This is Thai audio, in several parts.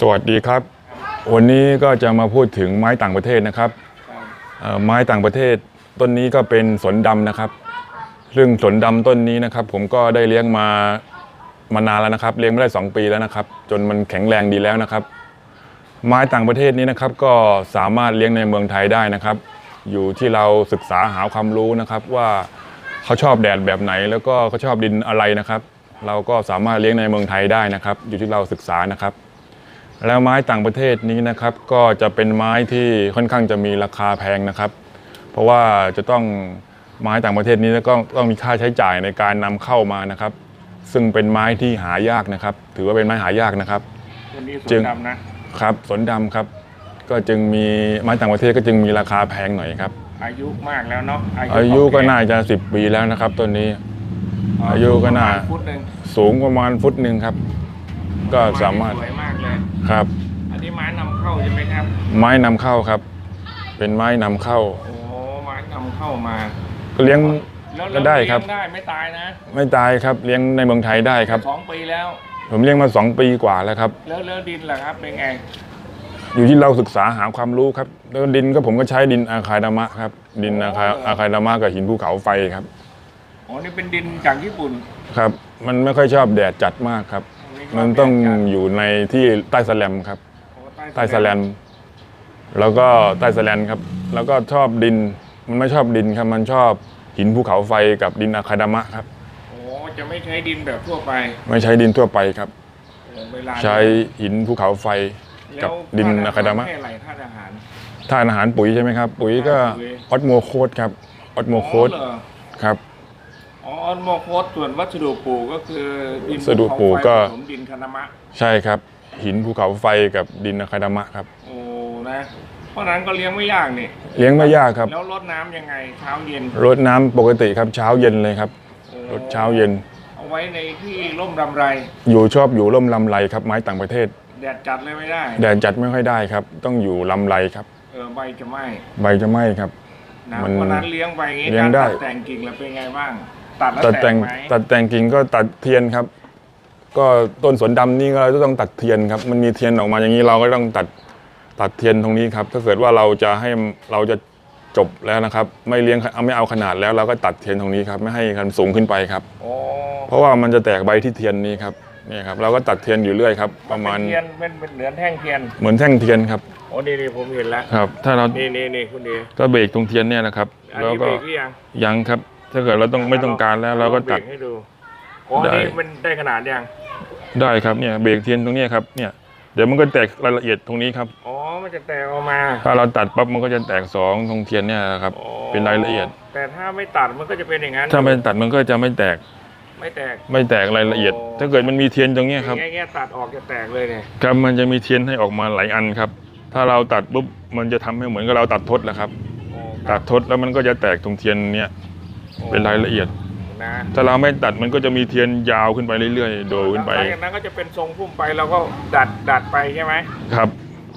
สวัสดีครับ วันนี้ก็จะมาพูดถึงไม้ต่างประเทศนะครับไม้ต่างประเทศต้นนี้ก็เป็นสนดำนะครับซึ่งสนดำต้นนี้นะครับ ผมก็ได้เลี้ยงมามานานแล้วนะครับ เลี้ยงมาได้ 2 ปีแล้วนะครับ จนมันแข็งแรงดีแล้วนะครับ ไม้ต่างประเทศนี้นะครับ ก็สามารถเลี้ยงในเมืองไทยได้นะครับ อยู่ที่เราศึกษาหาความรู้นะครับว่าเขาชอบแดดแบบไหน แล้วก็เขาชอบดินอะไรนะครับ เราก็สามารถเลี้ยงในเมืองไทยได้นะครับ อยู่ที่เราศึกษานะครับ แล้วไม้ต่างประเทศนี้นะครับ ก็จะเป็นไม้ที่ค่อนข้างจะมีราคาแพงนะครับ เพราะว่าจะต้องไม้ต่างประเทศนี้แล้วก็ต้องมีค่าใช้จ่ายในการนำเข้ามานะครับ ซึ่งเป็นไม้ที่หายากนะครับ ถือว่าเป็นไม้หายากนะครับตัวนี้สจึวนงดำนะครับสนดำครับ ก็จึงมีไม้ต่างประเทศก็จึงมีราคาแพงหน่อยครับ อายุมากแล้วเนาะอายุก็เน่าจะ10ปีแล้วนะครับต้นนี้ก่าอายุก็น่าประมณฟุตหนึ่งสูงประมาณฟุตหนึ่งครับ ก็สามารถสวยมากเลยครับ อันนี้ไม้นำเข้าใช่ไหมครับ ไม้นำเข้าครับ เป็นไม้นำเข้า โอ้ไม้นำเข้ามาก็เลี้ยงแล้วก็ได้ครับ เลี้ยงได้ไม่ตายนะไม่ตายครับเลี้ยงในเมืองไทยได้ครับ สองปีแล้ว ผมเลี้ยงมาสองปีกว่าแล้วครับ แล้วแล้วดินล่ะครับเป็นไงอยู่ที่เราศึกษาหาความรู้ครับ แล้วดินก็ผมก็ใช้ดินอาคายดามะครับ ดินอาคาอาคายดามะกับหินภูเขาไฟครับ อ๋อนี่เป็นดินจากญี่ปุ่น ครับ มันไม่ค่อยชอบแดดจัดมากครับ มันต้องอยู่ในที่ใต้สแลมครับโอ้ใต้สแลมแล้วก็ใต้สแลมครับ แล้วก็ชอบดิน มันไม่ชอบดินครับ มันชอบหินภูเขาไฟกับดินอาคาดามะครับ โอ้จะไม่ใช้ดินแบบทั่วไป ไม่ใช้ดินทั่วไปครับโอ้เวลาใช้หินภูเขาไฟกับดินอาคาดามะแค่ไหลธาตุอาหารทานอาหารปุ๋ยใช่ไหมครับ ปุ๋ยก็ปุ๋ยออสโมโคดครับ ออสโมโคดอ๋อเหรอครับ อ๋อออนโมโคสส่วนวัสดุปลูกก็คือดินวัสดุปลูกก็ผสมดินคานามะใช่ครับ หินภูเขาไฟกับดินอะคาดามะครับ โอ้นะ เพราะฉะนั้นก็เลี้ยงไม่ยากนี่เลี้ยงไม่ยากครับแล้วรดน้ำยังไงเช้าเย็นรดน้ำปกติครับเช้าเย็นเลยครับโอ้รดเช้าเย็น เอาไว้ในที่ร่มรำไร อยู่ชอบอยู่ร่มลำไรครับไม้ต่างประเทศ แดดจัดเลยไม่ได้ แดดจัดไม่ค่อยได้ครับ ต้องอยู่ลำไรครับ เออใบจะไหม้ใบจะไหม้ครับ นะมันเพราะฉะนั้นเลี้ยงไปอย่างงี้เลี้ยงการได้ ตัดแต่งกิ่งแล้วเป็นไงบ้าง ตัดแล้วตัดแต่แต่งงไหมตัดแต่งกิ่งก็ตัดเทียนครับ ก็ต้นสวนดำนี่ก็เราต้องตัดเทียนครับ มันมีเทียนออกมาอย่างนี้เราก็ต้องตัดตัดเทียนตรงนี้ครับ ถ้าเกิดว่าเราจะให้เราจะจบแล้วนะครับ ไม่เลี้ยงเอาไม่เอาขนาดแล้วเราก็ตัดเทียนตรงนี้ครับ ไม่ให้มันสูงขึ้นไปครับ โอ้เพราะว่ามันจะแตกใบที่เทียนนี้ครับนี่ครับ เราก็ตัดเทียนอยู่เรื่อยครับประมาณเป็นเทียนเป็นเป็นเหลือนแท่งเทียนเหมือนแท่งเทียนครับโอ้นี่นี่ผมเห็นแล้วครับ ถ้าเรานี่นี่นี่คุณดีก็เบรกตรงเทียนเนี่ยนะครับ อันแล้วนี้ก็เบรกหรือยังยังครับ ถ้าเกิดเราต้องไม่ต้องการแล้วเราก็ตัดบรให้ดูโอ้ได้ นี่มันได้ขนาดยังได้ครับเนี่ยเบรกเทียนตรงเนี้ยครับเนี่ยเดี๋ยวมันก็แตกรายละเอียดตรงนี้ครับ อ๋อมันจะแตกออกมาถ้าเราตัดปั๊บมันก็จะแตกสองตรงเทียนเนี่ยครับ อ๋อเป็นรายละเอียด แต่ถ้าไม่ตัดมันก็จะเป็นอย่างนั้นถ้าไม่ตัดมันก็จะไม่แตกไม่แตก ไม่แตกรายละเอียดโอ้ถ้าเกิดมันมีเทียนตรงเนี้ยครับ แง่ๆตัดออกจะแตกเลยเนี่ยครับมันจะมีเทียนให้ออกมาหลายอันครับ ถ้าเราตัดปุ๊บมันจะทำให้เหมือนกับเราตัดทดแหละครับ โอ้ตัดทดแล้วมันก็จะแตกตรงเทียนเนี่ย เป็นรายละเอียด นะถ้าเราไม่ตัดมันก็จะมีเทียนยาวขึ้นไปเรื่อยๆ โดดขึ้นไป หลังจากนั้นก็จะเป็นทรงพุ่มไปเราก็ดัดดัดไปใช่ไหมครับ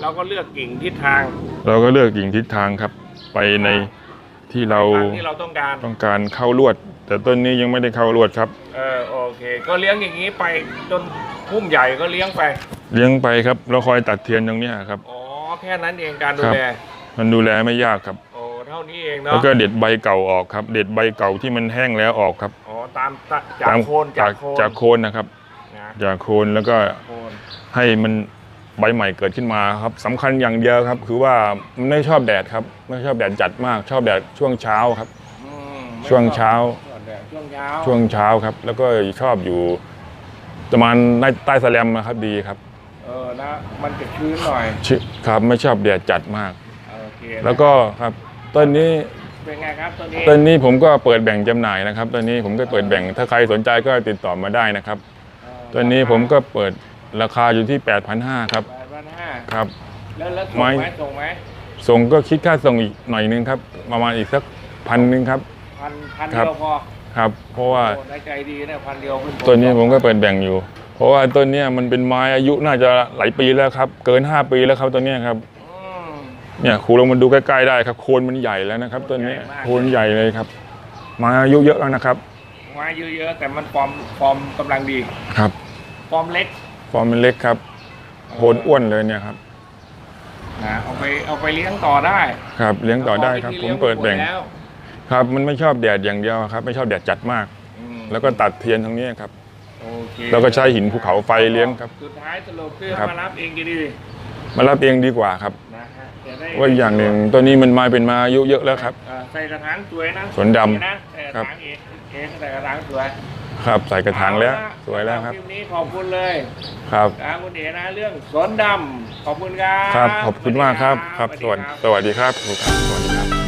เราก็เลือกกิ่งทิศทางเราก็เลือกกิ่งทิศทางครับ ไปในที่เราทางที่เราต้องการ ต้องการเข้าลวด แต่ต้นนี้ยังไม่ได้เข้าลวดครับ เออโอเค ก็เลี้ยงอย่างนี้ไปจนพุ่มใหญ่ก็เลี้ยงไป เลี้ยงไปครับ เราคอยตัดเทียนตรงเนี้ยครับ อ๋อ แค่นั้นเองการดูครับ แล มันดูแลไม่ยากครับโอ้เท่านี้เองแล้วเนาะก็เด็ดใบเก่าออกครับ เด็ดใบเก่าที่มันแห้งแล้วออกครับอ๋อตามตะจากโคนจาจากกโคนจากโคนนะครับนะจากโคนแล้วก็โคนให้มันใบใหม่เกิดขึ้นมาครับสำคัญอย่างเดียวครับ คือว่ามันไม่ชอบแดดครับไม่ชอบแดดจัดมากชอบแดดช่วงเช้าครับ อืมช่วงเช้าช่วงเช้าช่วงเช้าครับ แล้วก็ชอบอยู่ประมาณใต้ใต้สแลมนะครับดีครับเออนะมันจะชื้นหน่อยชิครับไม่ชอบแดดจัดมาก โอเคนะแล้วก็ครับ ต้นนี้เป็นไงครับตัวนี้ต้นนี้ผมก็เปิดแบ่งจำหน่ายนะครับต้นนี้ผมก็เปิดแบ่งถ้าใครสนใจก็ติดต่อมาได้นะครับเออต้นนี้ผมก็เปิดราคาอยู่ที่ 8,500ครับแปดพันห้าครับแล้วแล้วส่งไม้ไหมส่งไหมส่งก็คิดค่าส่งอีกหน่อยนึงครับ ประมาณอีกสักพันหนึ่งครับพันพันครัเดีบยวพอครับ เพราะว่าโอ้ได้ใจดีนะพันเดียวขึ้นต้นนี้ผมก็เปิดแบ่งอยู่ เพราะว่าต้นเนี้ยมันเป็นไม้อายุน่าจะหลายปีแล้วครับ เกิน 5 ปีแล้วครับต้นเนี้ยครับอืม เนี่ยครูลงมาดูใกล้ๆได้ครับโคนมันใหญ่แล้วนะครับต้นนี้ใหญ่มากโคนใหญ่เลยครับไม้อายุเยอะแล้วนะครับไม้เยอะๆแต่มันฟอร์มฟอร์มกำลังดีครับ ฟอร์มเล็ก ฟอร์มมันเล็กครับอโคนอ้วนเลยเนี่ยครับนะเอาไปเอาไปเลี้ยงต่อได้ ครับเลี้ยงต่อได้ครับแล้วผก็มวิธีเปิดแบ่งลี้ยหมแล้วครับมันไม่ชอบแดดอย่างเดียวครับ ไม่ชอบแดดจัดมากอืมแล้วก็ตัดเทียนตรงนี้ครับโอเคแล้วก็ใช้หินภูเขาไฟเลี้ยงครับ สุดท้ายสรุปคือครับมารับเองดี มารับเองดีกว่าครับๆนะฮะจะได้ว่าอีกอย่างหนึ่งตัวนี้มันมาเป็นมาอายุเยอะแล้วครับเอ่อใส่กระถางสวยนะสวนดำนะใส่กระครับถางเองเองใส่กระถางสวยครับ ใส่กระถางแล้ว เอละสวยแล้วครับ คลิปนี้ขอบคุณเลยครับ ครับคุณเอ๋นะเรื่องสวนดำขอบคุณครับครับ ขอบคุณมากครับ ครับสสวัวัสสดีสวัสดีครับครูครับสวัสดีครับ